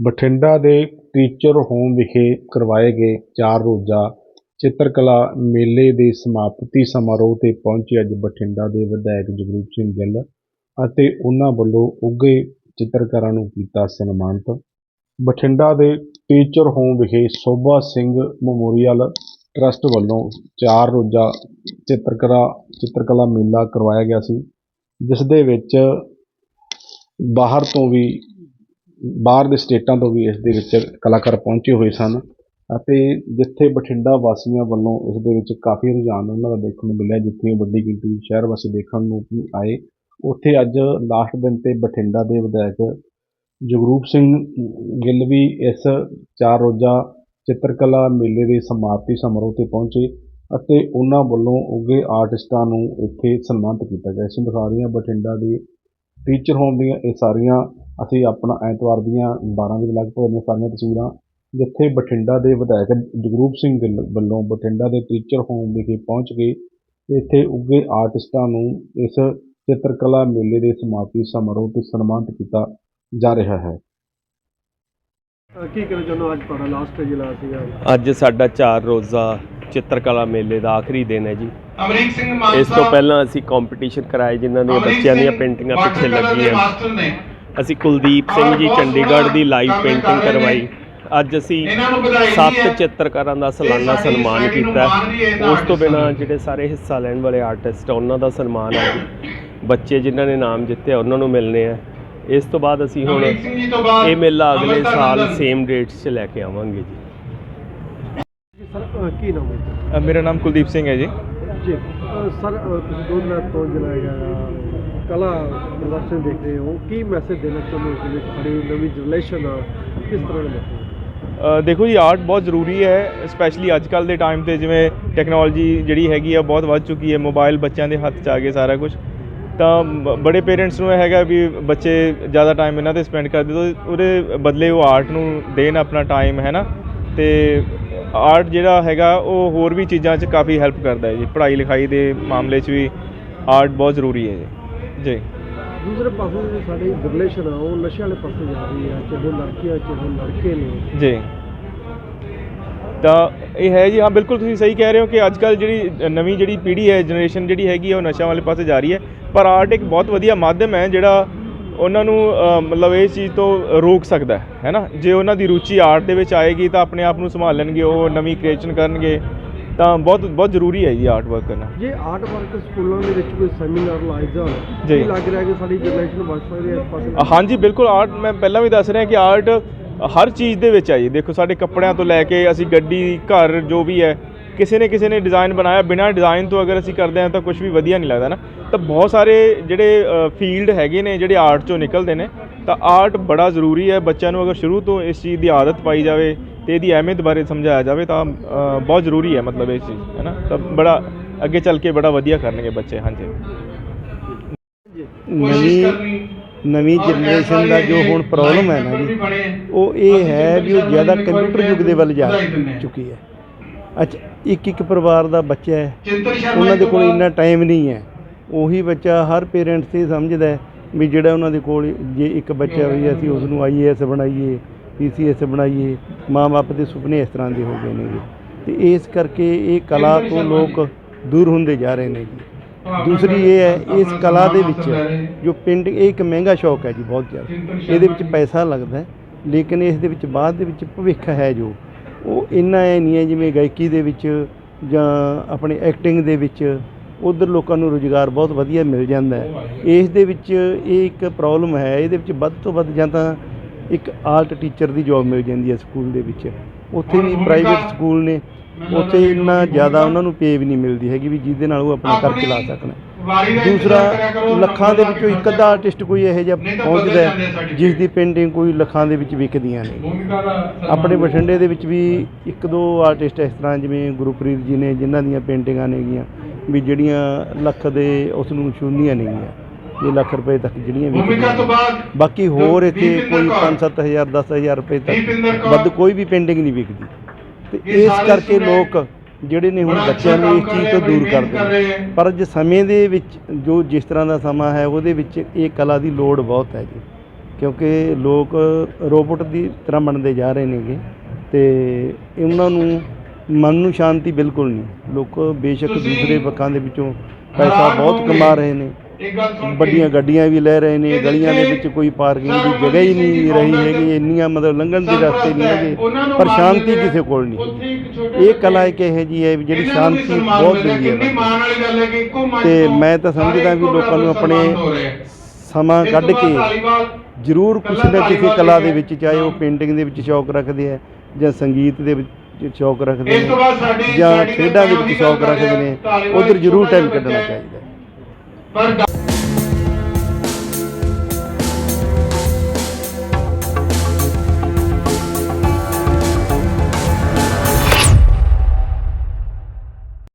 ਬਠਿੰਡਾ ਦੇ teacher home ਵਿਖੇ ਕਰਵਾਏ ਗਏ ਚਾਰ ਰੋਜ਼ਾ ਚਿੱਤਰਕਲਾ ਮੇਲੇ ਦੇ ਸਮਾਪਤੀ ਸਮਾਰੋਹ ਤੇ ਪਹੁੰਚੇ ਅੱਜ ਬਠਿੰਡਾ ਦੇ ਵਿਧਾਇਕ ਜਗਰੂਪ ਸਿੰਘ ਗਿੱਲ ਅਤੇ ਉਹਨਾਂ ਵੱਲੋਂ ਉੱਘੇ ਚਿੱਤਰਕਾਰਾਂ ਨੂੰ ਕੀਤਾ ਸਨਮਾਨਿਤ। ਬਠਿੰਡਾ ਦੇ ਟੀਚਰ ਹੋਮ ਵਿਖੇ ਸੋਭਾ ਸਿੰਘ ਮੈਮੋਰੀਅਲ ਟਰੱਸਟ ਵੱਲੋਂ ਚਾਰ ਰੋਜ਼ਾ ਚਿੱਤਰਕਲਾ ਚਿੱਤਰਕਲਾ ਮੇਲਾ ਕਰਵਾਇਆ ਗਿਆ ਸੀ, ਜਿਸ ਦੇ ਵਿੱਚ ਬਾਹਰ ਤੋਂ ਵੀ ਬਾਹਰ ਦੇ ਸਟੇਟਾਂ ਤੋਂ ਵੀ ਇਸ ਦੇ ਵਿੱਚ ਕਲਾਕਾਰ ਪਹੁੰਚੇ ਹੋਏ ਸਨ ਅਤੇ ਜਿੱਥੇ ਬਠਿੰਡਾ ਵਾਸੀਆਂ ਵੱਲੋਂ ਇਸ ਦੇ ਵਿੱਚ ਕਾਫੀ ਰੁਝਾਨ ਉਹਨਾਂ ਦਾ ਦੇਖਣ ਨੂੰ ਮਿਲਿਆ, ਜਿੱਥੇ ਵੱਡੀ ਗਿਣਤੀ ਵਿੱਚ ਸ਼ਹਿਰ ਵਾਸੀ ਦੇਖਣ ਨੂੰ ਆਏ। ਉੱਥੇ ਅੱਜ ਲਾਸਟ ਦਿਨ ਤੇ ਬਠਿੰਡਾ ਦੇ ਵਿਧਾਇਕ ਜਗਰੂਪ ਸਿੰਘ ਗਿੱਲ ਵੀ ਇਸ ਚਾਰ ਰੋਜ਼ਾ ਚਿੱਤਰਕਲਾ ਮੇਲੇ ਦੇ ਸਮਾਪਤੀ ਸਮਾਰੋਹ ਤੇ ਪਹੁੰਚੇ ਅਤੇ ਉਹਨਾਂ ਵੱਲੋਂ ਉੱਘੇ ਆਰਟਿਸਟਾਂ ਨੂੰ ਇੱਥੇ ਸਨਮਾਨਿਤ ਕੀਤਾ ਗਿਆ। ਇਸ ਨੂੰ ਦਿਖਾ ਰਹੀਆਂ ਬਠਿੰਡਾ ਦੇ ਟੀਚਰ ਹੋਣ ਦੀਆਂ ਇਹ ਸਾਰੀਆਂ ਅਸੀਂ ਆਪਣਾ ਐਤਵਾਰ ਦੀਆਂ 12 ਦੇ ਲਗਭਗ ਦੀਆਂ ਸਾਰੀਆਂ ਤਸਵੀਰਾਂ ਜਿੱਥੇ ਬਠਿੰਡਾ ਦੇ ਵਿਧਾਇਕ ਜਗਰੂਪ ਸਿੰਘ ਗਿੱਲ ਵੱਲੋਂ ਬਠਿੰਡਾ ਦੇ ਟੀਚਰ ਹੋਮ ਵਿਖੇ ਪਹੁੰਚ ਕੇ ਇੱਥੇ ਉੱਘੇ ਆਰਟਿਸਟਾਂ ਨੂੰ ਇਸ ਚਿੱਤਰਕਲਾ ਮੇਲੇ ਦੇ ਸਮਾਪਤੀ ਸਮਾਰੋਹ ਤੇ ਸਨਮਾਨਿਤ ਕੀਤਾ ਜਾ ਰਿਹਾ ਹੈ। ਕੀ ਚਾਹੁੰਦੇ ਹੋ? ਅੱਜ ਤੁਹਾਡਾ ਲਾਸਟ ਜ਼ਿਲ੍ਹਾ ਸੀਗਾ। ਅੱਜ ਸਾਡਾ ਚਾਰ ਰੋਜ਼ਾ ਚਿੱਤਰਕਲਾ ਮੇਲੇ ਦਾ ਆਖਰੀ ਦਿਨ ਹੈ ਜੀ। ਅਮਰੀਕ ਸਿੰਘ ਮਾਨਸਾ ਇਸ ਤੋਂ ਪਹਿਲਾਂ ਅਸੀਂ ਕੰਪੀਟੀਸ਼ਨ ਕਰਾਏ ਜਿਨ੍ਹਾਂ ਦੀਆਂ ਅਮਰੀਕ ਬੱਚਿਆਂ ਦੀਆਂ ਪੇਂਟਿੰਗਾਂ ਪਿੱਛੇ ਲੱਗੀਆਂ। ਮਾਸਟਰ ਨੇ ਅਸੀਂ ਕੁਲਦੀਪ ਸਿੰਘ ਜੀ ਚੰਡੀਗੜ੍ਹ ਦੀ ਲਾਈਵ ਪੇਂਟਿੰਗ। ਕਰਵਾਈ ਅੱਜ ਅਸੀਂ ਸੱਤ ਚਿੱਤਰਕਾਰਾਂ ਦਾ ਸਾਲਾਨਾ ਸਨਮਾਨ ਕੀਤਾ ਉਸ ਤੋਂ ਬਿਨਾਂ। ਜਿਹੜੇ ਸਾਰੇ ਹਿੱਸਾ ਲੈਣ ਵਾਲੇ ਆਰਟਿਸਟ ਉਹਨਾਂ ਦਾ ਸਨਮਾਨ ਹੈ ਬੱਚੇ ਜਿਨ੍ਹਾਂ ਨੇ ਨਾਮ ਜਿੱਤਿਆ ਉਹਨਾਂ ਨੂੰ ਮਿਲਨੇ ਆ ਇਸ ਤੋਂ ਬਾਅਦ ਅਸੀਂ ਹੁਣ ਇਹ ਮੇਲਾ ਅਗਲੇ ਸਾਲ। ਸੇਮ ਡੇਟਸ 'ਚ ਲੈ ਕੇ ਆਵਾਂਗੇ ਜੀ ਜੀ ਸਰ ਕੀ ਨਾਮ ਹੈ ਮੇਰਾ ਨਾਮ ਕੁਲਦੀਪ ਸਿੰਘ ਹੈ ਜੀ ਜੀ ਸਰ ਤੁਸੀਂ ਦੋ ਦਿਨਾਂ ਤੋਂ ਹੈਗਾ ਕਲਾ ਪ੍ਰਦਰਸ਼ਨ ਦੇਖ ਰਹੇ ਹੋ। ਕੀ ਮੈਸੇਜ ਦੇਣਾ ਚਾਹੁੰਦੇ ਹੋ ਕਿ ਸਾਡੀ ਨਵੀਂ ਜਨਰੇਸ਼ਨ ਆ ਕਿਸ ਤਰ੍ਹਾਂ ਦਾ ਦੇਖੋ ਜੀ ਆਰਟ ਬਹੁਤ ਜ਼ਰੂਰੀ ਹੈ ਸਪੈਸ਼ਲੀ ਅੱਜ ਕੱਲ ਦੇ ਟਾਈਮ ਤੇ ਜਿਵੇਂ ਟੈਕਨੋਲੋਜੀ ਜਿਹੜੀ ਹੈਗੀ ਆ, ਬਹੁਤ ਵੱਧ ਚੁੱਕੀ ਹੈ। ਮੋਬਾਈਲ ਬੱਚਿਆਂ ਦੇ ਹੱਥ 'ਚ ਆ ਗਏ ਸਾਰਾ ਕੁਝ ਤਾਂ ਬ- ਬੜੇ ਪੇਰੈਂਟਸ ਨੂੰ ਇਹ ਹੈਗਾ ਵੀ ਬੱਚੇ ਜ਼ਿਆਦਾ ਟਾਈਮ ਇਹਨਾਂ ਤੇ ਸਪੈਂਡ ਕਰਦੇ, ਤਾਂ ਉਹਦੇ ਬਦਲੇ ਉਹ ਆਰਟ ਨੂੰ ਦੇਣ ਆਪਣਾ ਟਾਈਮ ਹੈ ਨਾ? ਤੇ ਆਰਟ ਜਿਹੜਾ ਹੈਗਾ, ਉਹ ਹੋਰ ਵੀ ਚੀਜ਼ਾਂ 'ਚ ਕਾਫੀ ਹੈਲਪ ਕਰਦਾ ਹੈ ਜੀ। ਪੜ੍ਹਾਈ ਲਿਖਾਈ ਦੇ ਮਾਮਲੇ 'ਚ ਵੀ ਆਰਟ ਬਹੁਤ ਜ਼ਰੂਰੀ ਹੈ ਜੀ। ਜੀ। ਦੂਸਰੇ ਪਾਸੇ ਜਿਹੜੀ ਸਾਡੀ ਜਨਰੇਸ਼ਨ ਆ ਉਹ ਨਸ਼ੇ ਵਾਲੇ ਪਾਸੇ ਜਾ ਰਹੀ ਹੈ ਚਾਹੇ ਲੜਕੀਆਂ ਚਾਹੇ ਲੜਕੇ ਨੇ। ਜੀ। ਤਾਂ ਇਹ ਹੈ ਜੀ ਹਾਂ ਬਿਲਕੁਲ ਤੁਸੀਂ ਸਹੀ ਕਹਿ ਰਹੇ ਹੋ ਕਿ ਅੱਜ ਕੱਲ ਜਿਹੜੀ ਨਵੀਂ ਜਿਹੜੀ ਪੀੜ੍ਹੀ ਹੈ ਜਨਰੇਸ਼ਨ ਜਿਹੜੀ ਹੈਗੀ ਹੈ ਉਹ ਨਸ਼ਿਆਂ ਵਾਲੇ ਪਾਸੇ ਜਾ ਰਹੀ ਹੈ। ਪਰ ਆਰਟ ਇੱਕ ਬਹੁਤ ਵਧੀਆ ਮਾਧਿਅਮ ਹੈ ਜਿਹੜਾ ਉਹਨਾਂ ਨੂੰ ਮਤਲਬ ਇਸ ਚੀਜ਼ ਤੋਂ ਰੋਕ ਸਕਦਾ ਹੈ ਹੈ ਨਾ? ਜੇ ਉਹਨਾਂ ਦੀ ਰੁਚੀ ਆਰਟ ਦੇ ਵਿੱਚ ਆਏਗੀ ਤਾਂ ਆਪਣੇ ਆਪ ਨੂੰ ਸੰਭਾਲਣਗੇ ਉਹ ਨਵੀਂ ਕ੍ਰੀਏਸ਼ਨ ਕਰਨਗੇ। ਤਾਂ ਬਹੁਤ ਬਹੁਤ ਜ਼ਰੂਰੀ ਹੈ ਜੀ ਆਰਟ ਵਰਕ ਕਰਨਾ। ਜੇ ਆਰਟ ਵਰਕ ਸਕੂਲਾਂ ਦੇ ਵਿੱਚ ਕੋਈ ਸੈਮੀਨਾਰ ਲਾਏ ਜਾਣ ਜੀ। ਕੀ ਲੱਗ ਰਿਹਾ ਕਿ ਸਾਡੀ ਜਨਰੇਸ਼ਨ ਬਚ ਸਕਦੀ ਹੈ ਇਸ ਪਾਸੇ? ਅ, ਹਾਂਜੀ ਬਿਲਕੁਲ ਆਰਟ ਮੈਂ ਪਹਿਲਾਂ ਵੀ ਦੱਸ ਰਿਹਾ ਕਿ ਆਰਟ ਹਰ ਚੀਜ਼ ਦੇ ਵਿੱਚ ਹੈ ਜੀ। ਦੇਖੋ ਸਾਡੇ ਕੱਪੜਿਆਂ ਤੋਂ ਲੈ ਕੇ ਅਸੀਂ ਗੱਡੀ ਘਰ ਜੋ ਵੀ ਹੈ ਕਿਸੇ ਨੇ ਕਿਸੇ ਨੇ ਡਿਜ਼ਾਈਨ ਬਣਾਇਆ ਬਿਨਾਂ ਡਿਜ਼ਾਈਨ ਤੋਂ ਅਗਰ ਅਸੀਂ ਕਰਦੇ ਹਾਂ ਤਾਂ ਕੁਝ ਵੀ ਵਧੀਆ ਨਹੀਂ ਲੱਗਦਾ ਨਾ। ਤਾਂ ਬਹੁਤ ਸਾਰੇ ਜਿਹੜੇ ਫੀਲਡ ਹੈਗੇ ਨੇ ਜਿਹੜੇ ਆਰਟ ਚੋਂ ਨਿਕਲਦੇ ਨੇ ਤਾਂ ਆਰਟ ਬੜਾ ਜ਼ਰੂਰੀ ਹੈ। ਬੱਚਿਆਂ ਨੂੰ ਅਗਰ ਸ਼ੁਰੂ ਤੋਂ ਇਸ ਚੀਜ਼ ਦੀ ਆਦਤ ਪਾਈ ਜਾਵੇ ਤੇ ਇਹਦੀ ਅਹਿਮੀਅਤ ਬਾਰੇ ਸਮਝਾਇਆ ਜਾਵੇ ਤਾਂ ਬਹੁਤ ਜ਼ਰੂਰੀ ਹੈ ਮਤਲਬ ਇਹ ਚੀਜ਼ ਹੈ ਨਾ ਤਾਂ ਬੜਾ ਅੱਗੇ ਚੱਲ ਕੇ ਬੜਾ ਵਧੀਆ ਕਰਨਗੇ ਬੱਚੇ ਹਾਂਜੀ ਨਵੀਂ ਔਰ ਜਨਰੇਸ਼ਨ ਦਾ ਜੋ ਹੁਣ ਪ੍ਰੋਬਲਮ ਹੈ ਨਾ ਜੀ। ਉਹ ਇਹ ਹੈ ਵੀ ਉਹ ਜ਼ਿਆਦਾ ਕੰਪਿਊਟਰ ਯੁੱਗ ਦੇ ਵੱਲ ਜਾ। ਚੁੱਕੀ ਹੈ ਅੱਛਾ ਇੱਕ ਇੱਕ ਪਰਿਵਾਰ ਦਾ ਬੱਚਾ ਹੈ ਉਹਨਾਂ ਦੇ ਕੋਲ ਇੰਨਾ ਟਾਈਮ ਨਹੀਂ ਹੈ ਉਹੀ ਬੱਚਾ ਹਰ ਪੇਰੈਂਟਸ ਇਹ ਸਮਝਦਾ ਹੈ ਵੀ ਜਿਹੜਾ ਉਹਨਾਂ ਦੇ ਕੋਲ ਜੇ ਇੱਕ ਬੱਚਾ ਵੀ ਅਸੀਂ ਉਸ ਨੂੰ ਆਈਏਐਸ ਬਣਾਈਏ ਪੀਸੀਐਸ ਬਣਾਈਏ, ਮਾਂ-ਬਾਪ ਦੇ ਸੁਪਨੇ ਇਸ ਤਰ੍ਹਾਂ ਦੇ ਹੋ ਗਏ ਨੇ ਜੀ। ਤੇ ਇਸ ਕਰਕੇ ਇਹ ਕਲਾ ਤੋਂ ਲੋਕ ਦੂਰ ਹੁੰਦੇ ਜਾ ਰਹੇ ਨੇ ਜੀ। ਦੂਸਰੀ ਇਹ ਹੈ, ਇਸ ਕਲਾ ਦੇ ਵਿੱਚ ਜੋ ਪੇਂਟਿੰਗ ਇਹ ਇੱਕ ਮਹਿੰਗਾ ਸ਼ੌਕ ਹੈ ਜੀ ਬਹੁਤ ਜ਼ਿਆਦਾ। ਇਹਦੇ ਵਿੱਚ ਪੈਸਾ ਲੱਗਦਾ ਲੇਕਿਨ ਇਸ ਦੇ ਵਿੱਚ ਬਾਅਦ ਦੇ ਵਿੱਚ ਭਵਿੱਖ ਹੈ ਜੋ। ਉਹ ਇੰਨਾ ਇਹ ਨਹੀਂ ਹੈ ਜਿਵੇਂ ਗਾਇਕੀ ਦੇ ਵਿੱਚ ਜਾਂ ਆਪਣੇ ਐਕਟਿੰਗ ਦੇ ਵਿੱਚ ਉਧਰ ਲੋਕਾਂ ਨੂੰ ਰੁਜ਼ਗਾਰ ਬਹੁਤ ਵਧੀਆ ਮਿਲ ਜਾਂਦਾ ਹੈ। ਇਸ ਦੇ ਵਿੱਚ ਇਹ ਇੱਕ ਪ੍ਰੋਬਲਮ ਹੈ, ਇਹਦੇ ਵਿੱਚ ਵੱਧ ਤੋਂ ਵੱਧ ਜਾਂ ਤਾਂ ਇੱਕ ਆਰਟ ਟੀਚਰ ਦੀ ਜੌਬ ਮਿਲ ਜਾਂਦੀ ਹੈ ਸਕੂਲ ਦੇ ਵਿੱਚ। ਉੱਥੇ ਵੀ ਪ੍ਰਾਈਵੇਟ ਸਕੂਲ ਨੇ। ਉੱਥੇ ਇੰਨਾ ਜ਼ਿਆਦਾ ਉਹਨਾਂ ਨੂੰ ਪੇ ਵੀ ਨਹੀਂ ਮਿਲਦੀ ਹੈਗੀ ਵੀ ਜਿਹਦੇ ਨਾਲ ਉਹ ਆਪਣਾ ਘਰ ਚਲਾ ਸਕਣ। ਦੂਸਰਾ ਲੱਖਾਂ ਦੇ ਵਿੱਚੋਂ ਇੱਕ ਅੱਧਾ ਆਰਟਿਸਟ ਕੋਈ ਇਹੋ ਜਿਹਾ ਪਹੁੰਚਦਾ। ਜਿਸ ਦੀ ਪੇਂਟਿੰਗ ਕੋਈ ਲੱਖਾਂ ਦੇ ਵਿੱਚ ਵਿਕਦੀਆਂ ਨੇ ਆਪਣੇ ਬਠਿੰਡੇ ਦੇ ਵਿੱਚ ਵੀ ਇੱਕ ਦੋ ਆਰਟਿਸਟ ਇਸ ਤਰ੍ਹਾਂ ਜਿਵੇਂ ਗੁਰਪ੍ਰੀਤ ਜੀ ਨੇ ਜਿਨ੍ਹਾਂ ਦੀਆਂ ਪੇਂਟਿੰਗਾਂ ਨੇਗੀਆਂ ਵੀ ਜਿਹੜੀਆਂ ਲੱਖ ਦੇ ਉਸ ਨੂੰ ਛੂੰਦੀਆਂ ਨੇਗੀਆਂ। ਇਹ ਲੱਖ ਰੁਪਏ ਤੱਕ ਜਿਹੜੀਆਂ ਭੂਮਿਕਾ ਵਿਕਦੀਆਂ ਤੋਂ ਨੇ। ਬਾਅਦ ਬਾਕੀ ਹੋਰ ਇੱਥੇ ਕੋਈ ਕੌਰ। 5-7000 10000 ਰੁਪਏ ਤੱਕ। ਵੱਧ ਕੋਈ ਵੀ ਪੇਂਟਿੰਗ ਨਹੀਂ ਵਿਕਦੀ ਤੇ ਇਸ ਕਰਕੇ ਲੋਕ ਜਿਹੜੇ ਨੇ ਹੁਣ ਬੱਚਿਆਂ ਨੂੰ ਇਸ ਚੀਜ਼ ਤੋਂ ਦੂਰ ਕਰਦੇ। ਪਰ ਜੇ ਸਮੇਂ ਦੇ ਵਿੱਚ ਜੋ ਜਿਸ ਤਰ੍ਹਾਂ ਦਾ ਸਮਾਂ ਹੈ ਉਹਦੇ ਵਿੱਚ ਇਹ ਕਲਾ ਦੀ ਲੋੜ ਬਹੁਤ ਹੈ ਜੀ ਕਿਉਂਕਿ ਲੋਕ ਰੋਬੋਟ ਦੀ ਤਰ੍ਹਾਂ ਬਣਦੇ ਜਾ ਰਹੇ ਨੇਗੇ ਤੇ ਉਹਨਾਂ ਨੂੰ ਮਨ ਨੂੰ ਸ਼ਾਂਤੀ ਬਿਲਕੁਲ ਨਹੀਂ ਲੋਕ ਬੇਸ਼ੱਕ ਦੂਸਰੇ ਪੱਖਾਂ ਦੇ ਵਿੱਚੋਂ ਪੈਸਾ ਬਹੁਤ ਕਮਾ ਰਹੇ ਨੇ ਵੱਡੀਆਂ ਗੱਡੀਆਂ ਵੀ ਲੈ ਰਹੇ ਨੇ ਗਲੀਆਂ ਦੇ ਵਿੱਚ ਕੋਈ ਪਾਰਕਿੰਗ ਦੀ ਜਗ੍ਹਾ ਹੀ ਨਹੀਂ ਰਹੀ ਹੈਗੀ ਇੰਨੀਆਂ ਮਤਲਬ ਲੰਘਣ ਦੇ ਰਸਤੇ ਨਹੀਂ ਹੈਗੇ ਪਰ ਸ਼ਾਂਤੀ ਕਿਸੇ ਕੋਲ ਨਹੀਂ ਇਹ ਕਲਾ ਇੱਕ ਇਹੋ ਜਿਹੀ ਹੈ ਜਿਹੜੀ ਸ਼ਾਂਤੀ ਬਹੁਤ ਕਿੰਨੀ ਹੈ ਤੇ ਮੈਂ ਤਾਂ ਸਮਝਦਾ ਵੀ ਲੋਕਾਂ ਨੂੰ ਆਪਣੇ। ਸਮਾਂ ਕੱਢ ਕੇ ਜ਼ਰੂਰ ਕੱਲਾ ਨਾ ਕਿਸੇ ਕਲਾ ਦੇ। ਵਿੱਚ ਚਾਹੇ ਉਹ ਪੇਂਟਿੰਗ ਦੇ ਵਿੱਚ ਸ਼ੌਕ ਰੱਖਦੇ ਆ ਜਾਂ ਸੰਗੀਤ ਦੇ ਵਿੱਚ ਸ਼ੌਕ ਰੱਖਦੇ ਨੇ ਜਾਂ ਖੇਡਾਂ ਦੇ ਵਿੱਚ ਸ਼ੌਕ ਰੱਖਦੇ ਨੇ ਉਧਰ ਜ਼ਰੂਰ ਟਾਈਮ ਕੱਢਣਾ। ਚਾਹੀਦਾ ਪਰ